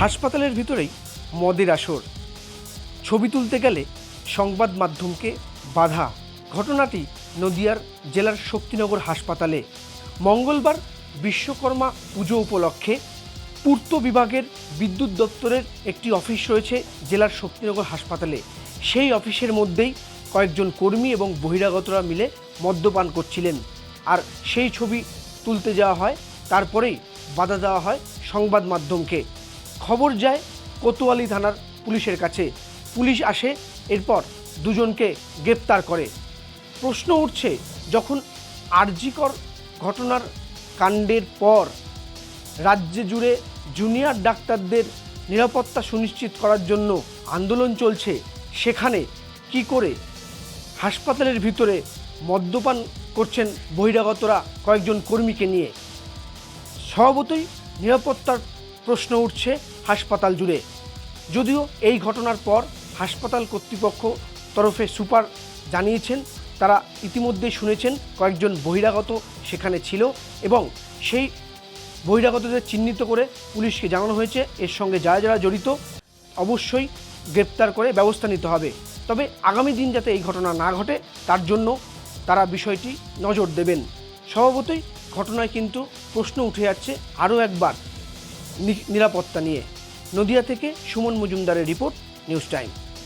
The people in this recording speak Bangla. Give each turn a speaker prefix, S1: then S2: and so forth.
S1: হাসপাতালের ভিতরেই মদের আসর। ছবি তুলতে গেলে সংবাদ মাধ্যমকে বাধা। ঘটনাটি নদিয়ার জেলার শক্তিনগর হাসপাতালে। মঙ্গলবার বিশ্বকর্মা পুজো উপলক্ষে পূর্ত বিভাগের বিদ্যুৎ দপ্তরের একটি অফিস রয়েছে জেলার শক্তিনগর হাসপাতালে। সেই অফিসের মধ্যেই কয়েকজন কর্মী এবং বহিরাগতরা মিলে মদ্যপান করছিলেন। আর সেই ছবি তুলতে যাওয়া হয়, তারপরেই বাধা দেওয়া হয় সংবাদ মাধ্যমকে। খবর যায় কোতোয়ালি থানার পুলিশের কাছে। পুলিশ আসে, এরপর দুজনকে গ্রেপ্তার করে। প্রশ্ন উঠছে, যখন আরজিকর ঘটনার কাণ্ডের পর রাজ্যে জুড়ে জুনিয়র ডাক্তারদের নিরাপত্তা সুনিশ্চিত করার জন্য আন্দোলন চলছে, সেখানে কি করে হাসপাতালের ভিতরে মদ্যপান করছেন বহিরাগতরা কয়েকজন কর্মীকে নিয়ে? স্বভাবতই নিরাপত্তার প্রশ্ন উঠছে হাসপাতাল জুড়ে। যদিও এই ঘটনার পর হাসপাতাল কর্তৃপক্ষ তরফে সুপার জানিয়েছেন, তারা ইতিমধ্যেই শুনেছেন কয়েকজন বহিরাগত সেখানে ছিল এবং সেই বহিরাগতদের চিহ্নিত করে পুলিশকে জানানো হয়েছে, এর সঙ্গে যারা যারা জড়িত অবশ্যই গ্রেপ্তার করে ব্যবস্থা নিতে হবে। তবে আগামী দিন যাতে এই ঘটনা না ঘটে, তার জন্য তারা বিষয়টি নজর দেবেন। স্বভাবতই ঘটনায় কিন্তু প্রশ্ন উঠে যাচ্ছে আরও একবার। নিরাপত্তা নিয়ে। নদিয়া থেকে সুমন মজুমদারের রিপোর্ট নিউজ টাইম।